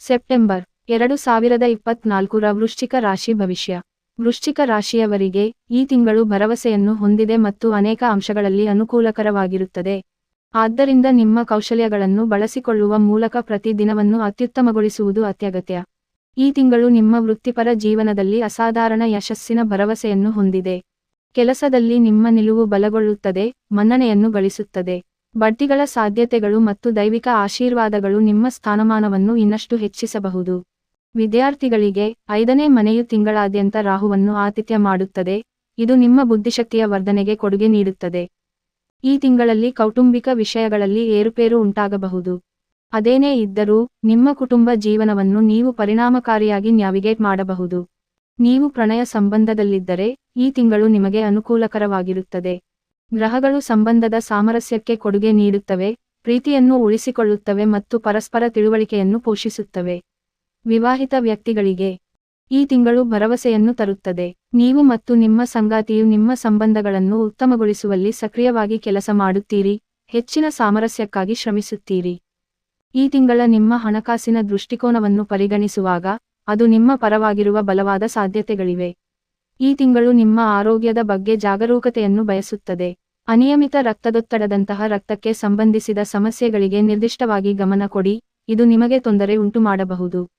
September ಎರಡು ಸಾವಿರದ ಇಪ್ಪತ್ನಾಲ್ಕರ ವೃಶ್ಚಿಕ ರಾಶಿ ಭವಿಷ್ಯ. ವೃಶ್ಚಿಕ ರಾಶಿಯವರಿಗೆ ಈ ತಿಂಗಳು ಭರವಸೆಯನ್ನು ಹೊಂದಿದೆ ಮತ್ತು ಅನೇಕ ಅಂಶಗಳಲ್ಲಿ ಅನುಕೂಲಕರವಾಗಿರುತ್ತದೆ. ಆದ್ದರಿಂದ ನಿಮ್ಮ ಕೌಶಲ್ಯಗಳನ್ನು ಬಳಸಿಕೊಳ್ಳುವ ಮೂಲಕ ಪ್ರತಿ ದಿನವನ್ನು ಅತ್ಯುತ್ತಮಗೊಳಿಸುವುದು ಅತ್ಯಗತ್ಯ. ಈ ತಿಂಗಳು ನಿಮ್ಮ ವೃತ್ತಿಪರ ಜೀವನದಲ್ಲಿ ಅಸಾಧಾರಣ ಯಶಸ್ಸಿನ ಭರವಸೆಯನ್ನು ಹೊಂದಿದೆ. ಕೆಲಸದಲ್ಲಿ ನಿಮ್ಮ ನಿಲುವು ಬಲಗೊಳ್ಳುತ್ತದೆ, ಮನ್ನಣೆಯನ್ನು ಗಳಿಸುತ್ತದೆ. ಬಡ್ತಿಗಳ ಸಾಧ್ಯತೆಗಳು ಮತ್ತು ದೈವಿಕ ಆಶೀರ್ವಾದಗಳು ನಿಮ್ಮ ಸ್ಥಾನಮಾನವನ್ನು ಇನ್ನಷ್ಟು ಹೆಚ್ಚಿಸಬಹುದು. ವಿದ್ಯಾರ್ಥಿಗಳಿಗೆ ಐದನೇ ಮನೆಯು ತಿಂಗಳಾದ್ಯಂತ ರಾಹುವನ್ನು ಆತಿಥ್ಯ ಮಾಡುತ್ತದೆ. ಇದು ನಿಮ್ಮ ಬುದ್ಧಿಶಕ್ತಿಯ ವರ್ಧನೆಗೆ ಕೊಡುಗೆ ನೀಡುತ್ತದೆ. ಈ ತಿಂಗಳಲ್ಲಿ ಕೌಟುಂಬಿಕ ವಿಷಯಗಳಲ್ಲಿ ಏರುಪೇರು ಉಂಟಾಗಬಹುದು. ಅದೇನೇ ಇದ್ದರೂ, ನಿಮ್ಮ ಕುಟುಂಬ ಜೀವನವನ್ನು ನೀವು ಪರಿಣಾಮಕಾರಿಯಾಗಿ ನ್ಯಾವಿಗೇಟ್ ಮಾಡಬಹುದು. ನೀವು ಪ್ರಣಯ ಸಂಬಂಧದಲ್ಲಿದ್ದರೆ, ಈ ತಿಂಗಳು ನಿಮಗೆ ಅನುಕೂಲಕರವಾಗಿರುತ್ತದೆ. ಗ್ರಹಗಳು ಸಂಬಂಧದ ಸಾಮರಸ್ಯಕ್ಕೆ ಕೊಡುಗೆ ನೀಡುತ್ತವೆ, ಪ್ರೀತಿಯನ್ನು ಉಳಿಸಿಕೊಳ್ಳುತ್ತವೆ ಮತ್ತು ಪರಸ್ಪರ ತಿಳುವಳಿಕೆಯನ್ನು ಪೋಷಿಸುತ್ತವೆ. ವಿವಾಹಿತ ವ್ಯಕ್ತಿಗಳಿಗೆ ಈ ತಿಂಗಳು ಭರವಸೆಯನ್ನು ತರುತ್ತದೆ. ನೀವು ಮತ್ತು ನಿಮ್ಮ ಸಂಗಾತಿಯು ನಿಮ್ಮ ಸಂಬಂಧಗಳನ್ನು ಉತ್ತಮಗೊಳಿಸುವಲ್ಲಿ ಸಕ್ರಿಯವಾಗಿ ಕೆಲಸ ಮಾಡುತ್ತೀರಿ, ಹೆಚ್ಚಿನ ಸಾಮರಸ್ಯಕ್ಕಾಗಿ ಶ್ರಮಿಸುತ್ತೀರಿ. ಈ ತಿಂಗಳ ನಿಮ್ಮ ಹಣಕಾಸಿನ ದೃಷ್ಟಿಕೋನವನ್ನು ಪರಿಗಣಿಸುವಾಗ, ಅದು ನಿಮ್ಮ ಪರವಾಗಿರುವ ಬಲವಾದ ಸಾಧ್ಯತೆಗಳಿವೆ. ಈ ತಿಂಗಳು ನಿಮ್ಮ ಆರೋಗ್ಯದ ಬಗ್ಗೆ ಜಾಗರೂಕತೆಯನ್ನು ಬಯಸುತ್ತದೆ. ಅನಿಯಮಿತ ರಕ್ತದೊತ್ತಡದಂತಹ ರಕ್ತಕ್ಕೆ ಸಂಬಂಧಿಸಿದ ಸಮಸ್ಯೆಗಳಿಗೆ ನಿರ್ದಿಷ್ಟವಾಗಿ ಗಮನ ಕೊಡಿ, ಇದು ನಿಮಗೆ ತೊಂದರೆ ಉಂಟುಮಾಡಬಹುದು.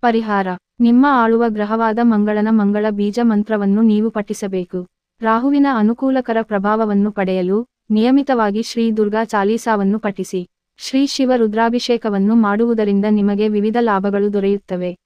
ಪರಿಹಾರ. ನಿಮ್ಮ ಆಳುವ ಗ್ರಹವಾದ ಮಂಗಳನ ಮಂಗಳ ಬೀಜ ಮಂತ್ರವನ್ನು ನೀವು ಪಠಿಸಬೇಕು. ರಾಹುವಿನ ಅನುಕೂಲಕರ ಪ್ರಭಾವವನ್ನು ಪಡೆಯಲು ನಿಯಮಿತವಾಗಿ ಶ್ರೀ ದುರ್ಗಾ ಚಾಲೀಸಾವನ್ನು ಪಠಿಸಿ. ಶ್ರೀ ಶಿವ ರುದ್ರಾಭಿಷೇಕವನ್ನು ಮಾಡುವುದರಿಂದ ನಿಮಗೆ ವಿವಿಧ ಲಾಭಗಳು ದೊರೆಯುತ್ತವೆ.